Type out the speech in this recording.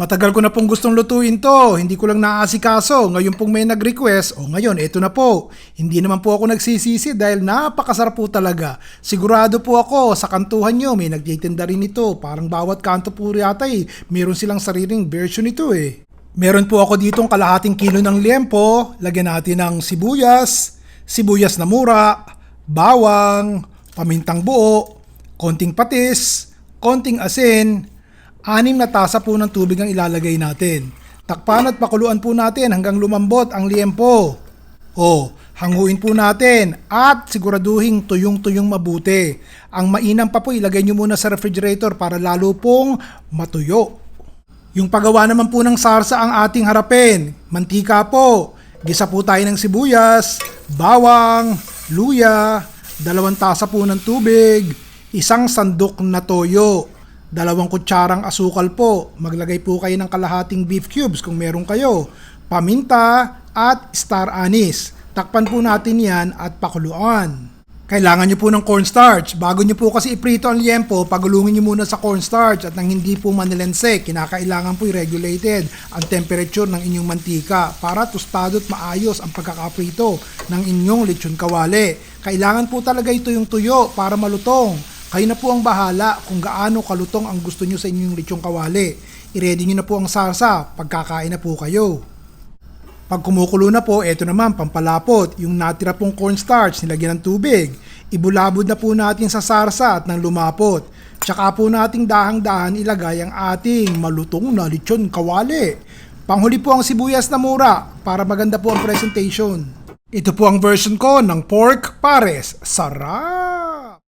Matagal ko na pong gustong lutuin to, hindi ko lang naaasikaso. Ngayon pong may nag-request, o ngayon, eto na po. Hindi naman po ako nagsisisi dahil napakasarap po talaga. Sigurado po ako, sa kantuhan nyo, may nagtitinda rin ito. Parang bawat kanto po yata eh, meron silang sariling version nito eh. Meron po ako ditong kalahating kilo ng liempo, lagyan natin ng sibuyas, sibuyas na mura, bawang, pamintang buo, konting patis, konting asin, anim na tasa po ng tubig ang ilalagay natin. Takpan at pakuluan po natin hanggang lumambot ang liempo. O, hanguin po natin at siguraduhin tuyong-tuyong mabuti. Ang mainam pa po ilagay nyo muna sa refrigerator para lalo pong matuyo. Yung paggawa naman po ng sarsa ang ating harapin. Mantika po. Gisa po tayo ng sibuyas, bawang, luya, dalawang tasa po ng tubig, isang sandok na toyo, dalawang kutsarang asukal po. Maglagay po kayo ng kalahating beef cubes kung meron kayo. Paminta at star anise. Takpan po natin yan at pakuluan. Kailangan nyo po ng cornstarch. Bago nyo po kasi iprito ang liempo, pagulungin nyo muna sa cornstarch at nang hindi po manilense, kinakailangan po i-regulated ang temperature ng inyong mantika para tostado at maayos ang pagkakaprito ng inyong lechon kawali. Kailangan po talaga ito yung tuyo para malutong. Kayo na po ang bahala kung gaano kalutong ang gusto nyo sa inyong lechon kawali. I-ready nyo na po ang sarsa pagkakain na po kayo. Pag kumukulo na po, eto naman, pampalapot. Yung natira pong cornstarch, nilagyan ng tubig. Ibulabod na po natin sa sarsa at nang lumapot. Tsaka po nating dahang-dahan ilagay ang ating malutong na lechon kawali. Panghuli po ang sibuyas na mura para maganda po ang presentation. Ito po ang version ko ng pork pares. Sarap!